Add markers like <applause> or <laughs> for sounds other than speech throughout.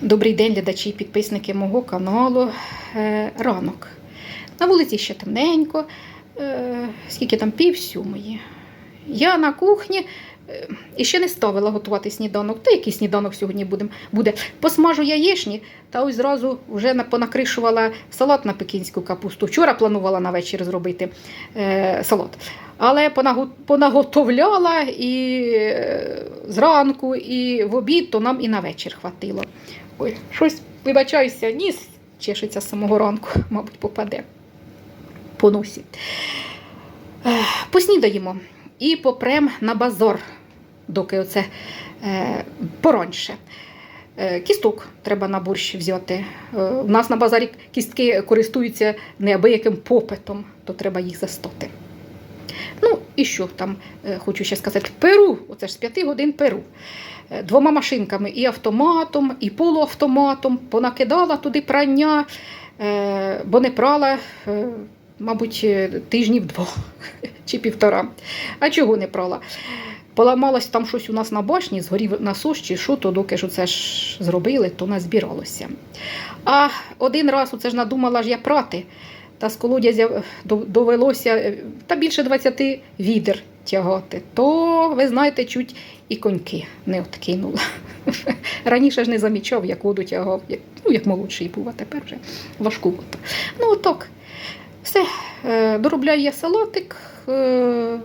Добрий день, глядачі і підписники мого каналу е, Ранок. На вулиці ще темненько, е, скільки там пів сьомої. Я на кухні і ще не ставила готувати сніданок. Та який сніданок сьогодні буде? Посмажу яєчні, та ось зразу вже понакришувала салат на пекінську капусту. Вчора планувала на вечір зробити е, салат. Але понаготовляла і е, зранку, і в обід, то нам і на вечір хватило. Ой, щось, вибачаюся, ніс чешеться з самого ранку, <laughs> мабуть, попаде по носі. Поснідаємо і попрем на базор, доки оце е, пораньше. Е, Кісток треба на борщ взяти. Е, У нас на базарі кістки користуються неабияким попитом, то треба їх застати. Ну, і що там, е, хочу ще сказати, перу, оце ж з п'яти годин перу. Е, Двома машинками, і автоматом, і полуавтоматом, понакидала туди прання, е, бо не прала, е, мабуть, е, тижнів двох <laughs> чи півтора. А чого не прала? Поламалось там щось у нас на башні, згорів насос чи що, то доки ж це ж зробили, то назбиралося. А один раз оце ж надумала ж я прати, та з колодязя довелося е, та більше 20 відер тягати. То, ви знаєте, чуть і коньки не откинула. <laughs> Раніше ж не замічав, як воду тягав, як, ну, як молодший був, а тепер вже важкувато. Ну, отак. Все, е, доробляю я салатик, е,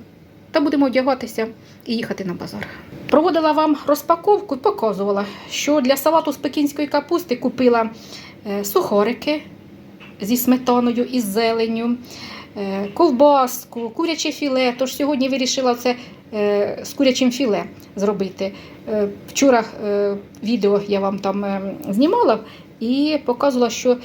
та будемо одягатися і їхати на базар. Проводила вам розпаковку і показувала, що для салату з пекінської капусти купила е, сухарики зі сметаною і зеленню, е, ковбаску, куряче філе. Тож сьогодні вирішила це е, з курячим філе зробити. Вчора відео я вам там знімала і показувала, що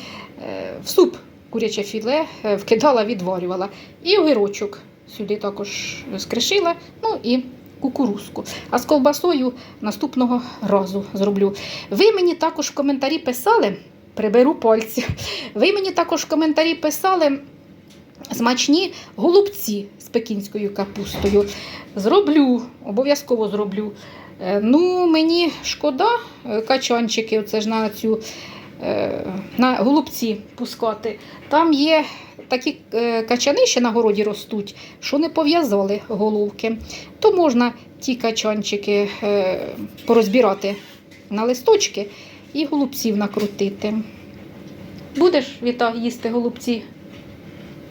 в суп куряче філе вкидала, відварювала. І огірочок сюди також скришила, ну і кукурузку. А з ковбасою наступного разу зроблю. Ви мені також в коментарі писали, приберу пальці. Ви мені також в коментарі писали смачні голубці з пекінською капустою. Зроблю, обов'язково зроблю. Е, Ну, мені шкода е, качанчики, оце ж на цю на голубці пускати. Там є такі е, качани ще на городі ростуть, що не пов'язали головки. То можна ті качанчики е, порозбирати на листочки і голубців накрутити. Будеш Віта їсти голубці?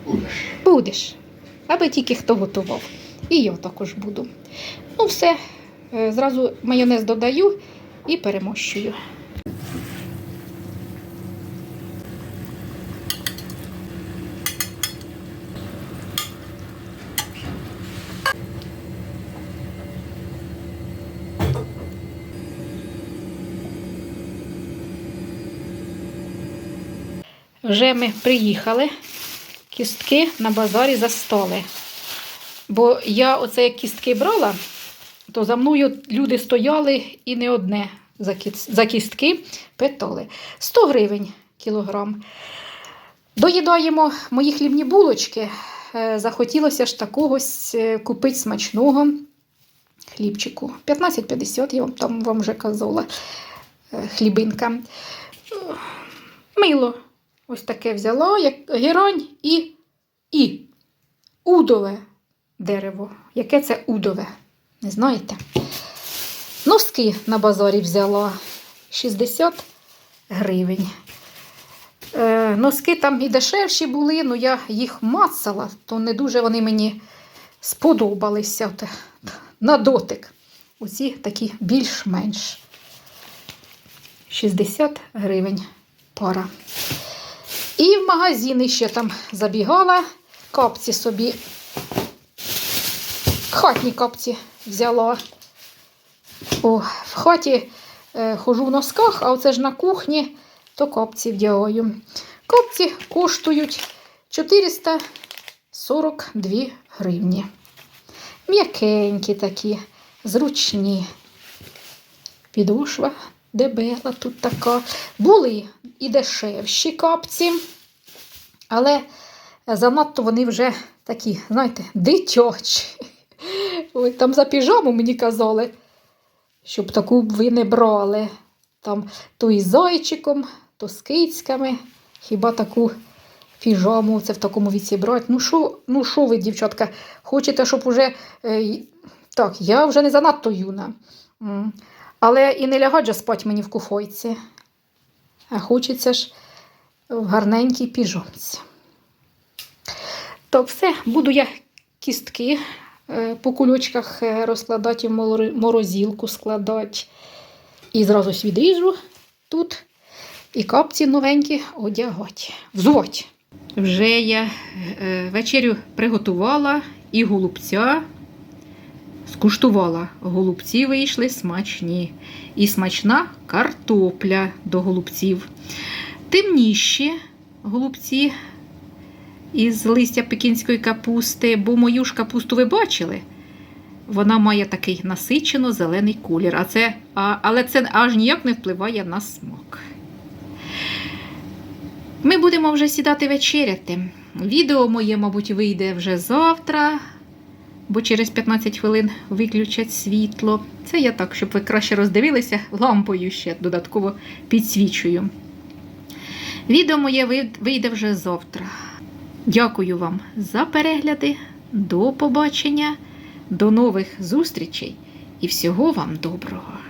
Будеш. Будеш. Аби тільки хто готував. І я також буду. Ну, все, е, зразу майонез додаю і перемощую. Вже ми приїхали. Кістки на базарі застали. Бо я оце як кістки брала, то за мною люди стояли і не одне за кістки питали. 100 гривень кілограм. Доїдаємо мої хлібні булочки. Е, Захотілося ж такого купити смачного хлібчику. 15,50, я вам там вам вже казала е, хлібинка. Е, Мило. Ось таке взяла, як герань і, і удове дерево. Яке це удове? Не знаєте? Носки на базарі взяла 60 гривень. Е, носки там і дешевші були, але я їх мацала, то не дуже вони мені сподобалися От, на дотик. Оці такі більш-менш 60 гривень пара. І в магазини ще там забігала, капці собі, хатні капці взяла. О, в хаті е, хожу в носках, а оце ж на кухні, то капці вдягаю. Капці коштують 442 гривні. М'якенькі такі, зручні. Підошва дебела тут така. Були і дешевші капці, але занадто вони вже такі, знаєте, дитячі. Ой, там за піжаму мені казали, щоб таку ви не брали. Там то із зайчиком, то з кицьками. Хіба таку піжаму це в такому віці брати? Ну що, ну що ви, дівчатка, хочете, щоб уже. Е, так, я вже не занадто юна. Але і не лягать же спать мені в куфойці. А хочеться ж в гарненькій піжамці. Так, все, буду я кістки е, по кульочках е, розкладати, в морозилку складати. І зразу ж відріжу тут і капці новенькі одягати. Взувати. Вже я е, вечерю приготувала і голубця. Скуштувала. Голубці вийшли смачні. І смачна картопля до голубців. Темніші голубці із листя пекінської капусти, бо мою ж капусту ви бачили. Вона має такий насичено зелений колір, а це, а, але це аж ніяк не впливає на смак. Ми будемо вже сідати вечеряти. Відео моє, мабуть, вийде вже завтра, бо через 15 хвилин виключать світло. Це я так, щоб ви краще роздивилися, лампою ще додатково підсвічую. Відео моє вийде вже завтра. Дякую вам за перегляди. До побачення, до нових зустрічей і всього вам доброго!